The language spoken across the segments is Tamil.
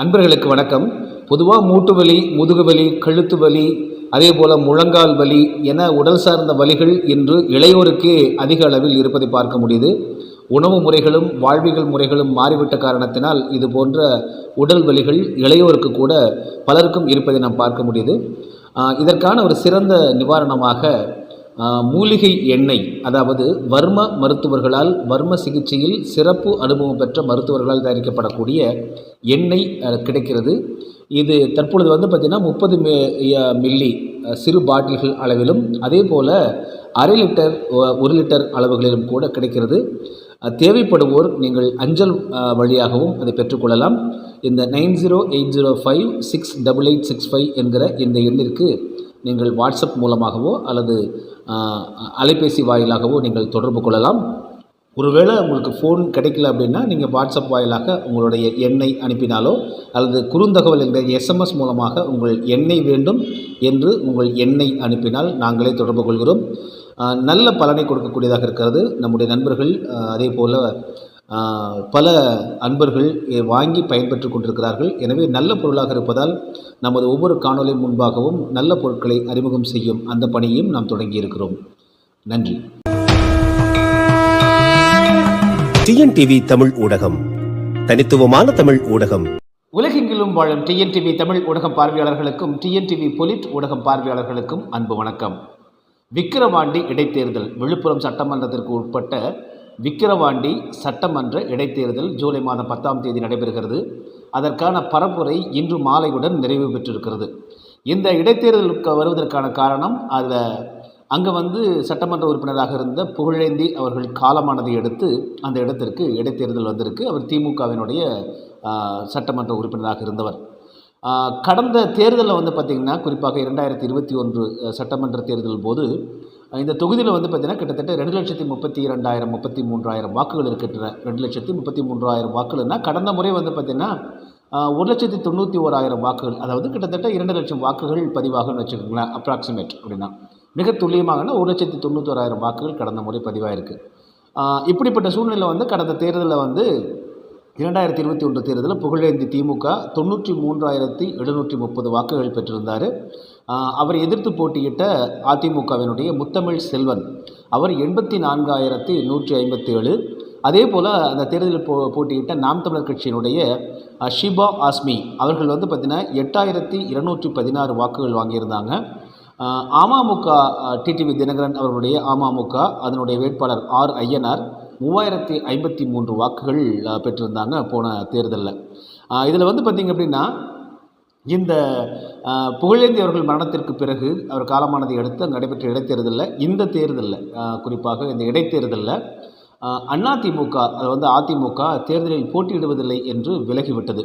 அன்பர்களுக்கு வணக்கம். பொதுவாக மூட்டு வலி முதுகு வலி கழுத்து வலி அதே போல் முழங்கால் வலி என உடல் சார்ந்த வலிகள் இன்று இளையோருக்கே அதிக அளவில் இருப்பதை பார்க்க முடியுது. உணவு முறைகளும் வாழ்வியல் முறைகளும் மாறிவிட்ட காரணத்தினால் இது போன்ற உடல் வலிகள் இளையோருக்கு கூட பலருக்கும் இருப்பதை நாம் பார்க்க முடியுது. இதற்கான ஒரு சிறந்த நிவாரணமாக மூலிகை எண்ணெய் அதாவது வர்ம மருத்துவர்களால் வர்ம சிகிச்சையில் சிறப்பு அனுபவம் பெற்ற மருத்துவர்களால் தயாரிக்கப்படக்கூடிய எண்ணெய் கிடைக்கிறது. இது தற்பொழுது வந்து பார்த்திங்கன்னா முப்பது மில்லி சிறு பாட்டில்கள் அளவிலும் அதே போல் அரை லிட்டர் ஒரு லிட்டர் அளவுகளிலும் கூட கிடைக்கிறது. தேவைப்படுவோர் நீங்கள் அஞ்சல் வழியாகவும் அதை பெற்றுக்கொள்ளலாம். இந்த nine zero eight zero five six double eight six five என்கிற இந்த எண்ணிற்கு நீங்கள் வாட்ஸ்அப் மூலமாகவோ அல்லது அலைபேசி வாயிலாகவோ நீங்கள் தொடர்பு கொள்ளலாம். ஒருவேளை உங்களுக்கு ஃபோன் கிடைக்கல அப்படின்னா நீங்கள் வாட்ஸ்அப் வாயிலாக உங்களுடைய எண்ணை அனுப்பினாலோ அல்லது குறுந்தகவல் என்ற எஸ்எம்எஸ் மூலமாக உங்கள் எண்ணெய் வேண்டும் என்று உங்கள் எண்ணை அனுப்பினால் நாங்களே தொடர்பு கொள்கிறோம். நல்ல பலனை கொடுக்கக்கூடியதாக இருக்கிறது. நம்முடைய நண்பர்கள் அதே போல் பல அன்பர்கள் வாங்கி பயன்பெற்று கொண்டிருக்கிறார்கள். எனவே நல்ல பொருளாக இருப்பதால் நமது ஒவ்வொரு காணொலி முன்பாகவும் நல்ல பொருட்களை அறிமுகம் செய்யும் அந்த பணியையும் நாம் தொடங்கியிருக்கிறோம் நன்றி. டிஎன்டிவி தமிழ் ஊடகம். தனித்துவமான தமிழ் ஊடகம். உலகெங்கிலும் வாழும் டிஎன்டிவி தமிழ் ஊடகம் பார்வையாளர்களுக்கும் டிஎன்டிவி பொலிட் ஊடகம் பார்வையாளர்களுக்கும் அன்பு வணக்கம். விக்கிரவாண்டி இடைத்தேர்தல் விழுப்புரம் சட்டமன்றத்திற்கு உட்பட்ட விக்கிரவாண்டி சட்டமன்ற இடைத்தேர்தல் ஜூலை மாதம் பத்தாம் தேதி நடைபெறுகிறது. அதற்கான பரப்புரை இன்று மாலையுடன் நிறைவு பெற்றிருக்கிறது. இந்த இடைத்தேர்தலுக்கு வருவதற்கான காரணம் அதில் அங்கே வந்து சட்டமன்ற உறுப்பினராக இருந்த புகழேந்தி அவர்கள் காலமானதை அடுத்து அந்த இடத்திற்கு இடைத்தேர்தல் வந்திருக்கு. அவர் திமுகவினுடைய சட்டமன்ற உறுப்பினராக இருந்தவர். கடந்த தேர்தலில் வந்து பார்த்திங்கன்னா குறிப்பாக இரண்டாயிரத்தி இருபத்தி ஒன்று சட்டமன்ற தேர்தல் போது இந்த தொகுதியில் வந்து பார்த்திங்கன்னா கிட்டத்தட்ட ரெண்டு லட்சத்தி முப்பத்தி இரண்டாயிரம் முப்பத்தி மூன்றாயிரம் வாக்குகள் இருக்கின்றன. ரெண்டு லட்சத்தி முப்பத்தி மூன்றாயிரம் வாக்குகள்னால் கடந்த முறை வந்து பார்த்திங்கன்னா ஒரு லட்சத்தி தொண்ணூற்றி ஓராயிரம் வாக்குகள் அதாவது கிட்டத்தட்ட இரண்டு லட்சம் வாக்குகள் பதிவாகும்னு வச்சுக்கோங்களேன் அப்ராக்சிமேட் அப்படின்னா. மிக துல்லியமாகனா ஒரு லட்சத்தி தொண்ணூத்தோராயிரம் வாக்குகள் கடந்த முறை பதிவாயிருக்கு. இப்படிப்பட்ட சூழ்நிலை வந்து கடந்த தேர்தலில் வந்து இரண்டாயிரத்தி இருபத்தி ஒன்று தேர்தலில் புகழேந்தி திமுக தொண்ணூற்றி மூன்றாயிரத்தி எழுநூற்றி முப்பது வாக்குகள் பெற்றிருந்தார். அவர் எதிர்த்து போட்டியிட்ட அதிமுகவினுடைய முத்தமிழ் செல்வன். அவர் எண்பத்தி நான்காயிரத்தி நூற்றி ஐம்பத்தி ஏழு அதே போல் அந்த தேர்தலில் போ போட்டியிட்ட நாம் தமிழர் கட்சியினுடைய ஷிபா ஆஸ்மி. அவர்கள் வந்து பார்த்திங்கன்னா எட்டாயிரத்தி இருநூற்றி பதினாறு வாக்குகள் வாங்கியிருந்தாங்க. அமமுக டிடிவி தினகரன் அவர்களுடைய அமமுக அதனுடைய வேட்பாளர் ஆர் ஐயனார் மூவாயிரத்தி ஐம்பத்தி மூன்று வாக்குகள் பெற்றிருந்தாங்க போன தேர்தலில். இதில் வந்து பார்த்திங்க அப்படின்னா இந்த புகழேந்தி அவர்கள் மரணத்திற்கு பிறகு அவர் காலமானதை அடுத்து அங்கே நடைபெற்ற இடைத்தேர்தலில் இந்த தேர்தலில் குறிப்பாக இந்த இடைத்தேர்தலில் அதிமுக அது வந்து அதிமுக தேர்தலில் போட்டியிடுவதில்லை என்று விலகிவிட்டது.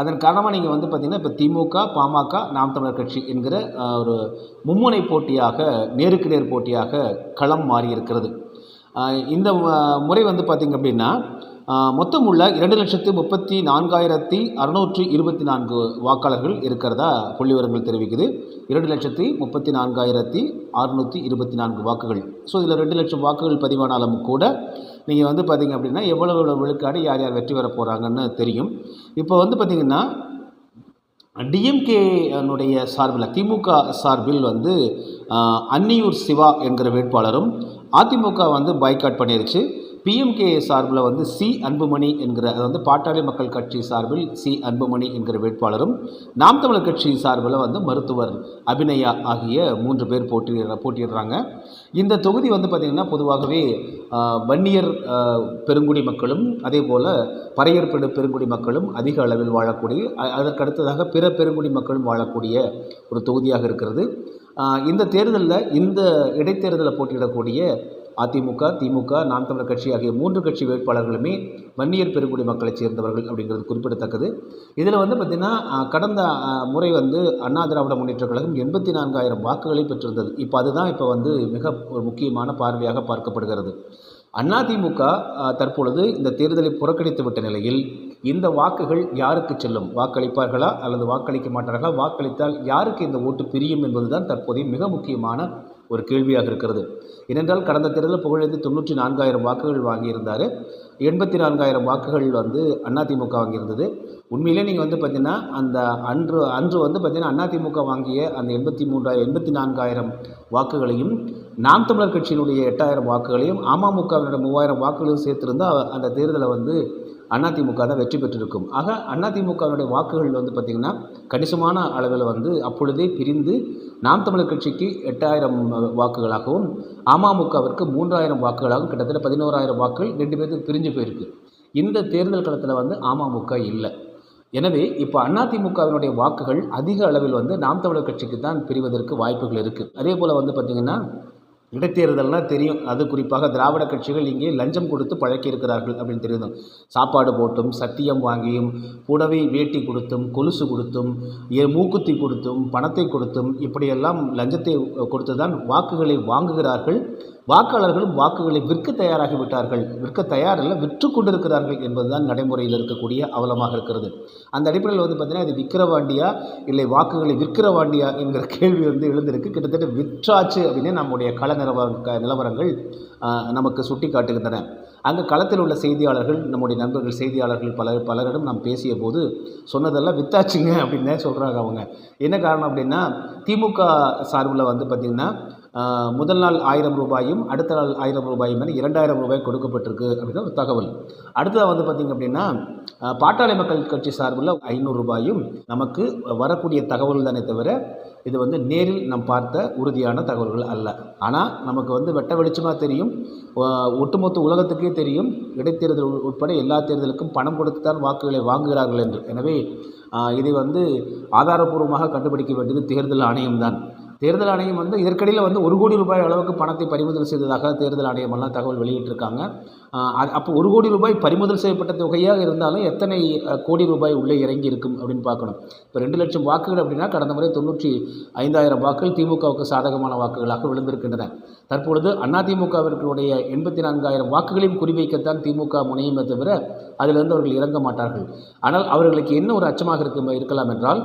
அதன் காரணமாக நீங்கள் வந்து பார்த்திங்கன்னா இப்போ திமுக பாமக நாம் தமிழர் கட்சி என்கிற ஒரு மும்முனை போட்டியாக நேருக்கு நேர் போட்டியாக களம் மாறியிருக்கிறது. இருக்கிறது இந்த முறை வந்து பார்த்திங்க அப்படின்னா மொத்தம் உள்ள இரண்டு லட்சத்து முப்பத்தி நான்காயிரத்தி அறுநூற்றி இருபத்தி நான்கு வாக்காளர்கள் இருக்கிறதா புள்ளிவிவரங்கள் தெரிவிக்குது. இரண்டு லட்சத்தி முப்பத்தி நான்காயிரத்தி அறுநூற்றி இருபத்தி நான்கு வாக்குகள். ஸோ இதில் ரெண்டு லட்சம் வாக்குகள் பதிவானாலும் கூட நீங்கள் வந்து பார்த்திங்க அப்படின்னா எவ்வளோ எவ்வளோ விழுக்காடு யார் யார் வெற்றி பெற போகிறாங்கன்னு தெரியும். இப்போ வந்து பார்த்திங்கன்னா டிஎம்கேனுடைய சார்பில் திமுக சார்பில் வந்து அன்னியூர் சிவா என்கிற வேட்பாளரும் அதிமுக வந்து பாய்காட் பண்ணிருச்சு. பிஎம்கே சார்பில் வந்து சி அன்புமணி என்கிற அது வந்து பாட்டாளி மக்கள் கட்சி சார்பில் சி அன்புமணி என்கிற வேட்பாளரும் நாம் தமிழர் கட்சி சார்பில் வந்து மருத்துவர் அபிநயா ஆகிய மூன்று பேர் போட்டியிட போட்டியிடுறாங்க. இந்த தொகுதி வந்து பார்த்திங்கன்னா பொதுவாகவே வன்னியர் பெருங்குடி மக்களும் அதே போல் பறையர் பெருங்குடி மக்களும் அதிக அளவில் வாழக்கூடிய அதற்கடுத்ததாக பிற பெருங்குடி மக்களும் வாழக்கூடிய ஒரு தொகுதியாக இருக்கிறது. இந்த தேர்தலில் இந்த இடைத்தேர்தலில் போட்டியிடக்கூடிய அதிமுக திமுக நாம் தமிழர் கட்சி ஆகிய மூன்று கட்சி வேட்பாளர்களுமே வன்னியர் பெருங்குடி மக்களைச் சேர்ந்தவர்கள் அப்படிங்கிறது குறிப்பிடத்தக்கது. இதில் வந்து பார்த்திங்கன்னா கடந்த முறை வந்து அண்ணா திராவிட முன்னேற்றக் கழகம் எண்பத்தி நான்காயிரம் வாக்குகளை பெற்றிருந்தது. இப்போ அதுதான் இப்போ வந்து மிக ஒரு முக்கியமான பார்வையாக பார்க்கப்படுகிறது. அதிமுக தற்பொழுது இந்த தேர்தலை புறக்கணித்து விட்ட நிலையில் இந்த வாக்குகள் யாருக்கு செல்லும்? வாக்களிப்பார்களா? அல்லது வாக்களிக்க மாட்டார்களா? வாக்களித்தால் யாருக்கு இந்த ஓட்டு பிரியும் என்பதுதான் தற்போதைய மிக முக்கியமான ஒரு கேள்வியாக இருக்கிறது. ஏனென்றால் கடந்த தேர்தலில் புகழேந்தி தொண்ணூற்றி நான்காயிரம் வாக்குகள் வாங்கியிருந்தார். எண்பத்தி நான்காயிரம் வாக்குகள் வந்து அதிமுக வாங்கியிருந்தது. உண்மையிலே நீங்கள் வந்து பார்த்தீங்கன்னா அந்த அன்று அன்று வந்து பார்த்திங்கன்னா அதிமுக வாங்கிய அந்த எண்பத்தி மூன்றாயிரம் எண்பத்தி நான்காயிரம் வாக்குகளையும் நாம் தமிழர் கட்சியினுடைய எட்டாயிரம் வாக்குகளையும் அமமுகவினுடைய மூவாயிரம் வாக்குகளையும் சேர்த்திருந்தால் அந்த தேர்தலை வந்து அதிமுக தான் வெற்றி பெற்றிருக்கும். ஆக அதிமுகவினுடைய வாக்குகள் வந்து பார்த்திங்கன்னா கணிசமான அளவில் வந்து அப்பொழுதே பிரிந்து நாம் தமிழர் கட்சிக்கு எட்டாயிரம் வாக்குகளாகவும் அமமுகவிற்கு மூன்றாயிரம் வாக்குகளாகவும் கிட்டத்தட்ட பதினோராயிரம் வாக்குகள் ரெண்டு பேருக்கு பிரிஞ்சு போயிருக்கு. இந்த தேர்தல் களத்தில் வந்து அமமுக இல்லை. எனவே இப்போ அதிமுகவினுடைய வாக்குகள் அதிக அளவில் வந்து நாம் தமிழர் கட்சிக்கு தான் பிரிவதற்கு வாய்ப்புகள் இருக்குது அதே போல் வந்து பார்த்திங்கன்னா இடைத்தேர்தல்னால் தெரியும். அது குறிப்பாக திராவிட கட்சிகள் இங்கே லஞ்சம் கொடுத்து பழக்கியிருக்கிறார்கள் அப்படின்னு தெரியும் சாப்பாடு போட்டும் சத்தியம் வாங்கியும் புடவை வேட்டி கொடுத்தும் கொலுசு கொடுத்தும் ஏ மூக்குத்தி கொடுத்தும் பணத்தை கொடுத்தும் இப்படியெல்லாம் லஞ்சத்தை கொடுத்து தான் வாக்குகளை வாங்குகிறார்கள். வாக்காளர்களும் வாக்குகளை விற்க தயாராகி விட்டார்கள். விற்க தயாரில்லை விற்று கொண்டிருக்கிறார்கள் என்பதுதான் நடைமுறையில் இருக்கக்கூடிய அவலமாக இருக்கிறது. அந்த அடிப்படையில் வந்து பார்த்திங்கன்னா இது விக்கிரவாண்டியா இல்லை வாக்குகளை விற்கிறவாண்டியா என்கிற கேள்வி வந்து எழுந்திருக்கு. கிட்டத்தட்ட விற்றாச்சு அப்படின்னு நம்முடைய கள நிலவர க- நிலவரங்கள் நமக்கு சுட்டி காட்டுகின்றன அங்கே களத்தில் உள்ள செய்தியாளர்கள் நம்முடைய நண்பர்கள் செய்தியாளர்கள் பலர் பலரிடம் நாம் பேசிய போது சொன்னதெல்லாம் வித்தாச்சுங்க அப்படின்னு சொல்கிறாங்க அவங்க. என்ன காரணம் அப்படின்னா திமுக சார்பில் வந்து பார்த்திங்கன்னா முதல் நாள் ஆயிரம் ரூபாயும் அடுத்த நாள் ஆயிரம் ரூபாயும் என இரண்டாயிரம் ரூபாய் கொடுக்கப்பட்டிருக்கு அப்படின்னு ஒரு தகவல். அடுத்ததாக வந்து பார்த்திங்க அப்படின்னா பாட்டாளி மக்கள் கட்சி சார்பில் ஐநூறு ரூபாயும் நமக்கு வரக்கூடிய தகவல் தானே தவிர இது வந்து நேரில் நாம் பார்த்த உறுதியான தகவல்கள் அல்ல. ஆனால் நமக்கு வந்து வெட்ட வெளிச்சமாக தெரியும். ஒட்டுமொத்த உலகத்துக்கே தெரியும். இடைத்தேர்தல் உட்பட எல்லா தேர்தலுக்கும் பணம் கொடுத்துத்தான் வாக்குகளை வாங்குகிறார்கள் என்று. எனவே இதை வந்து ஆதாரபூர்வமாக கண்டுபிடிக்க வேண்டியது தேர்தல் ஆணையம்தான். தேர்தல் ஆணையம் வந்து இதற்கிடையில் வந்து ஒரு கோடி ரூபாய் அளவுக்கு பணத்தை பறிமுதல் செய்ததாக தேர்தல் ஆணையமெல்லாம் தகவல் வெளியிட்டிருக்காங்க. அப்போ ஒரு கோடி ரூபாய் பறிமுதல் செய்யப்பட்ட தொகையாக இருந்தாலும் எத்தனை கோடி ரூபாய் உள்ளே இறங்கி இருக்கும் அப்படின்னு பார்க்கணும். இப்போ ரெண்டு லட்சம் வாக்குகள் அப்படின்னா கடந்த முறை தொண்ணூற்றி ஐந்தாயிரம் வாக்குகள் திமுகவுக்கு சாதகமான வாக்குகளாக விழுந்திருக்கின்றன. தற்பொழுது அதிமுகவிற்குடைய எண்பத்தி நான்காயிரம் வாக்குகளையும் குறிவைக்கத்தான் திமுக முனையுமே தவிர அதிலிருந்து அவர்கள் இறங்க மாட்டார்கள். ஆனால் அவர்களுக்கு என்ன ஒரு அச்சமாக இருக்க இருக்கலாம் என்றால்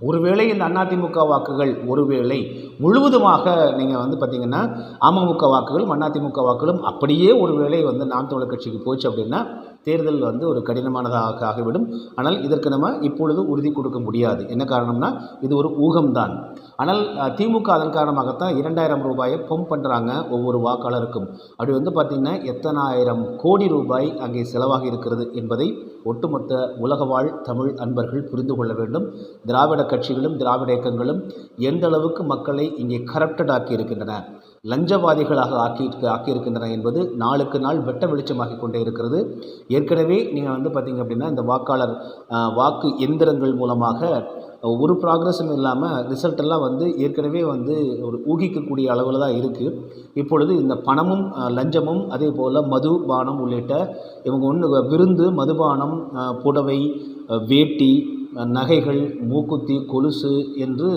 ஒருவேளை இந்த அதிமுக வாக்குகள் ஒருவேளை முழுவதுமாக நீங்கள் வந்து பார்த்தீங்கன்னா அமமுக வாக்குகளும் அதிமுக வாக்குகளும் அப்படியே ஒருவேளை வந்து நாம் தமிழர் கட்சிக்கு போச்சு அப்படின்னா தேர்தல் வந்து ஒரு கடினமானதாக ஆகிவிடும். ஆனால் இதற்கு நம்ம இப்பொழுது உறுதி கொடுக்க முடியாது. என்ன காரணம்னா இது ஒரு ஊகம்தான். ஆனால் திமுக அதன் காரணமாகத்தான் இரண்டாயிரம் ரூபாயை பம்ப் பண்ணுறாங்க ஒவ்வொரு வாக்காளருக்கும். அப்படி வந்து பார்த்திங்கன்னா எத்தனாயிரம் கோடி ரூபாய் அங்கே செலவாகி இருக்கிறது என்பதை ஒட்டுமொத்த உலக வாழ் தமிழ் அன்பர்கள் புரிந்து கொள்ள வேண்டும். திராவிட கட்சிகளும் திராவிட இயக்கங்களும் எந்த அளவுக்கு மக்களை இங்கே கரப்டட் ஆக்கி இருக்கின்றன? லஞ்சவாதிகளாக ஆக்கி ஆக்கியிருக்கின்றன என்பது நாளுக்கு நாள் வெட்ட வெளிச்சமாகி கொண்டே இருக்கிறது. ஏற்கனவே நீங்கள் வந்து பார்த்தீங்க அப்படின்னா இந்த வாக்காளர் வாக்கு எந்திரங்கள் மூலமாக ஒரு ப்ராக்ரஸும் இல்லாமல் ரிசல்ட் எல்லாம் வந்து ஏற்கனவே வந்து ஒரு ஊகிக்கக்கூடிய அளவில் தான் இருக்குது இப்பொழுது இந்த பணமும் லஞ்சமும் அதே போல் மது பானம் உள்ளிட்ட இவங்க ஒன்று விருந்து மதுபானம் புடவை வேட்டி நகைகள் மூக்குத்தி கொலுசு என்று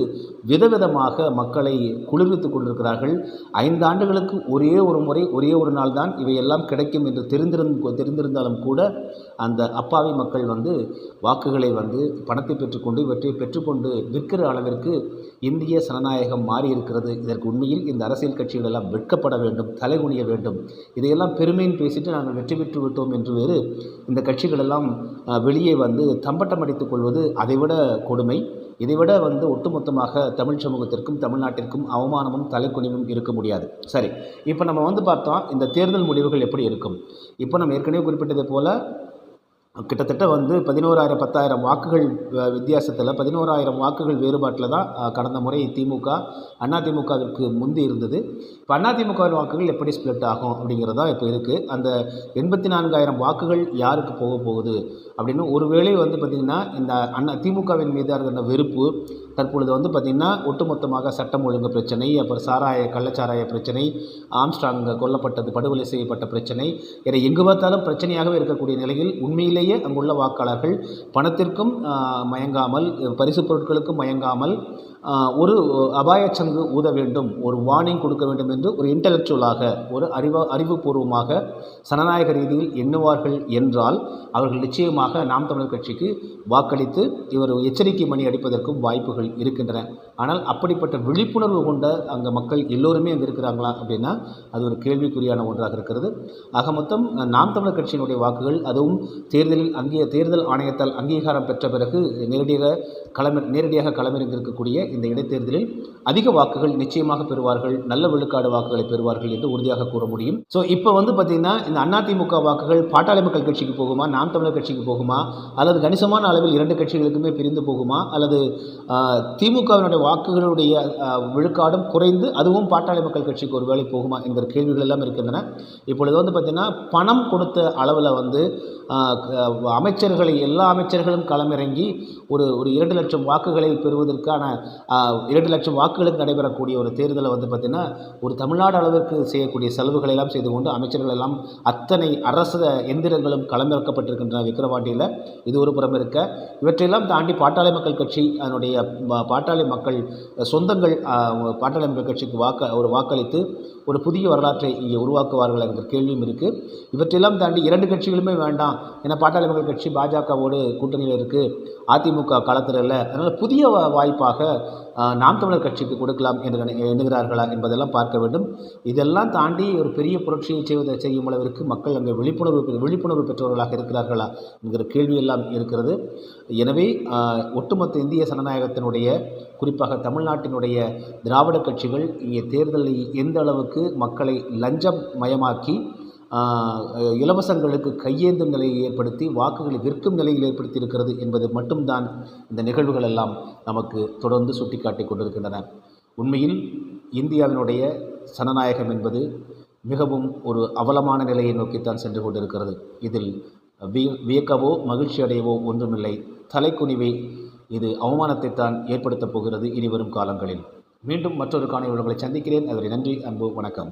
விதவிதமாக மக்களை குளிர்வித்து கொண்டிருக்கிறார்கள். ஐந்து ஆண்டுகளுக்கு ஒரே ஒரு முறை ஒரே ஒரு நாள் தான் இவையெல்லாம் கிடைக்கும் என்று தெரிந்திருந்த தெரிந்திருந்தாலும் கூட அந்த அப்பாவி மக்கள் வந்து வாக்குகளை வந்து பணத்தை பெற்றுக்கொண்டு இவற்றை பெற்றுக்கொண்டு விற்கிற அளவிற்கு இந்திய சனநாயகம் மாறி இருக்கிறது இதற்கு உண்மையில் இந்த அரசியல் கட்சிகள் எல்லாம் வெட்கப்பட வேண்டும் தலைகுனிய வேண்டும். இதையெல்லாம் பெருமைன்னு பேசிட்டு நாங்கள் வெற்றி பெற்று விட்டோம் என்று வேறு இந்த கட்சிகளெல்லாம் வெளியே வந்து தம்பட்டம் அடித்துக் கொள்வது அதைவிட கொடுமை இதைவிட வந்து ஒட்டுமொத்தமாக தமிழ் சமூகத்திற்கும் தமிழ்நாட்டிற்கும் அவமானமும் தலைக்குனிவும் இருக்க முடியாது. சரி இப்போ நம்ம வந்து பார்த்தோம் இந்த தேர்தல் முடிவுகள் எப்படி இருக்கும்? இப்போ நம்ம ஏற்கனவே குறிப்பிட்டதை போல் கிட்டத்தட்ட வந்து பதினோராயிரம் பத்தாயிரம் வாக்குகள் வித்தியாசத்தில் பதினோராயிரம் வாக்குகள் வேறுபாட்டில் தான் கடந்த முறை திமுக அதிமுகவிற்கு முந்தி இருந்தது. இப்போ அதிமுகவின் வாக்குகள் எப்படி ஸ்ப்ளிட் ஆகும் அப்படிங்கிறதா இப்போ இருக்குது அந்த எண்பத்தி நான்காயிரம் வாக்குகள் யாருக்கு போக போகுது? அப்படின்னு ஒருவேளை வந்து பார்த்திங்கன்னா இந்த அண்ணா திமுகவின் மீதாக இருக்கிற வெறுப்பு தற்பொழுது வந்து பார்த்திங்கன்னா ஒட்டுமொத்தமாக சட்டம் ஒழுங்கு பிரச்சனை அப்புறம் சாராய கள்ளச்சாராய பிரச்சனை ஆம்ஸ்டாங் கொல்லப்பட்டது படுகொலை செய்யப்பட்ட பிரச்சனை என எங்கு பார்த்தாலும் பிரச்சனையாகவே இருக்கக்கூடிய நிலையில் உண்மையிலேயே அங்குள்ள வாக்காளர்கள் பணத்திற்கும் மயங்காமல் பரிசு பொருட்களுக்கும் மயங்காமல் ஒரு அபாயச்சங்கு ஊத வேண்டும் ஒரு வார்னிங் கொடுக்க வேண்டும் என்று ஒரு இன்டலெக்சுவலாக ஒரு அறிவ அறிவுபூர்வமாக சனநாயக ரீதியில் எண்ணுவார்கள் என்றால் அவர்கள் நிச்சயமாக நாம் தமிழர் கட்சிக்கு வாக்களித்து இவர் எச்சரிக்கை மணி அடிப்பதற்கும் வாய்ப்புகள் இருக்கின்றன. ஆனால் அப்படிப்பட்ட விழிப்புணர்வு கொண்ட அங்கே மக்கள் எல்லோருமே அங்கே இருக்கிறாங்களா அப்படின்னா அது ஒரு கேள்விக்குறியான ஒன்றாக இருக்கிறது. ஆக மொத்தம் நாம் தமிழர் கட்சியினுடைய வாக்குகள் அதுவும் தேர்தலில் அங்கே தேர்தல் ஆணையத்தால் அங்கீகாரம் பெற்ற பிறகு நேரடியாக களமி நேரடியாக களமிறங்கியிருக்கக்கூடிய இந்த இடைத்தேர்தலில் அதிக வாக்குகள் நிச்சயமாக பெறுவார்கள் நல்ல விழுக்காடு வாக்குகளை பெறுவார்கள் என்று உறுதியாக கூற முடியும். ஸோ இப்போ வந்து பார்த்திங்கன்னா இந்த அதிமுக வாக்குகள் பாட்டாளி மக்கள் கட்சிக்கு போகுமா நாம் தமிழர் கட்சிக்கு போகுமா அல்லது கணிசமான அளவில் இரண்டு கட்சிகளுக்குமே பிரிந்து போகுமா அல்லது திமுகவினுடைய வாக்குகளுடைய விழுக்காடும் குறைந்து அதுவும் பாட்டாளி மக்கள் கட்சிக்கு ஒரு வேலை போகுமா என்கிற கேள்விகள் எல்லாம் இருக்கின்றன. இப்பொழுது வந்து பார்த்திங்கன்னா பணம் கொடுத்த அளவில் வந்து அமைச்சர்களை எல்லா அமைச்சர்களும் களமிறங்கி ஒரு ஒரு இரண்டு லட்சம் வாக்குகளை பெறுவதற்கான இரண்டு லட்சம் வாக்குகளுக்கு நடைபெறக்கூடிய ஒரு தேர்தலை வந்து பார்த்திங்கன்னா ஒரு தமிழ்நாடு அளவிற்கு செய்யக்கூடிய செலவுகளை எல்லாம் செய்து கொண்டு அமைச்சர்கள் எல்லாம் அத்தனை அரசு எந்திரங்களும் களமிறக்கப்பட்டிருக்கின்றன விக்கிரவாண்டியில். இது ஒரு புறம் இருக்க. இவற்றையெல்லாம் தாண்டி பாட்டாளி மக்கள் கட்சி அதனுடைய பாட்டாளி மக்கள் சொந்தங்கள் பாட்டாளி மக்கள் கட்சிக்கு வாக்க ஒரு வாக்களித்து ஒரு புதிய வரலாற்றை இங்கே உருவாக்குவார்கள் என்கிற கேள்வியும் இருக்குது இவற்றையெல்லாம் தாண்டி இரண்டு கட்சிகளுமே வேண்டாம் ஏன்னா பாட்டாளி மக்கள் கட்சி பாஜகவோடு கூட்டணியில் இருக்குது அதிமுக களத்தில் இல்லை அதனால் புதிய வாய்ப்பாக நாம் தமிழர் கட்சிக்கு கொடுக்கலாம் என்று எண்ணுகிறார்களா என்பதெல்லாம் பார்க்க வேண்டும். இதெல்லாம் தாண்டி ஒரு பெரிய புரட்சியை செய்வதை செய்யும் அளவிற்கு மக்கள் அங்கே விழிப்புணர்வு விழிப்புணர்வு பெற்றவர்களாக இருக்கிறார்களா என்கிற கேள்வியெல்லாம் இருக்கிறது. எனவே ஒட்டுமொத்த இந்திய ஜனநாயகத்தினுடைய குறிப்பாக தமிழ்நாட்டினுடைய திராவிட கட்சிகள் இங்கே தேர்தலை எந்த அளவுக்கு மக்களை லஞ்சம் மயமாக்கி இலவசங்களுக்கு கையேந்தும் நிலையை ஏற்படுத்தி வாக்குகளை விற்கும் நிலையில் ஏற்படுத்தி இருக்கிறது என்பது மட்டும்தான் இந்த நிகழ்வுகள் எல்லாம் நமக்கு தொடர்ந்து சுட்டிக்காட்டி கொண்டிருக்கின்றன. உண்மையில் இந்தியாவினுடைய ஜனநாயகம் என்பது மிகவும் ஒரு அவலமான நிலையை நோக்கித்தான் சென்று கொண்டிருக்கிறது. இதில் விய வியக்கவோ மகிழ்ச்சி அடையவோ ஒன்றுமில்லை. தலைக்குனிவை இது அவமானத்தை தான் ஏற்படுத்தப் போகிறது இனிவரும் காலங்களில். மீண்டும் மற்றொரு காணொலி உங்களை சந்திக்கிறேன். அதில் நன்றி அன்பு வணக்கம்.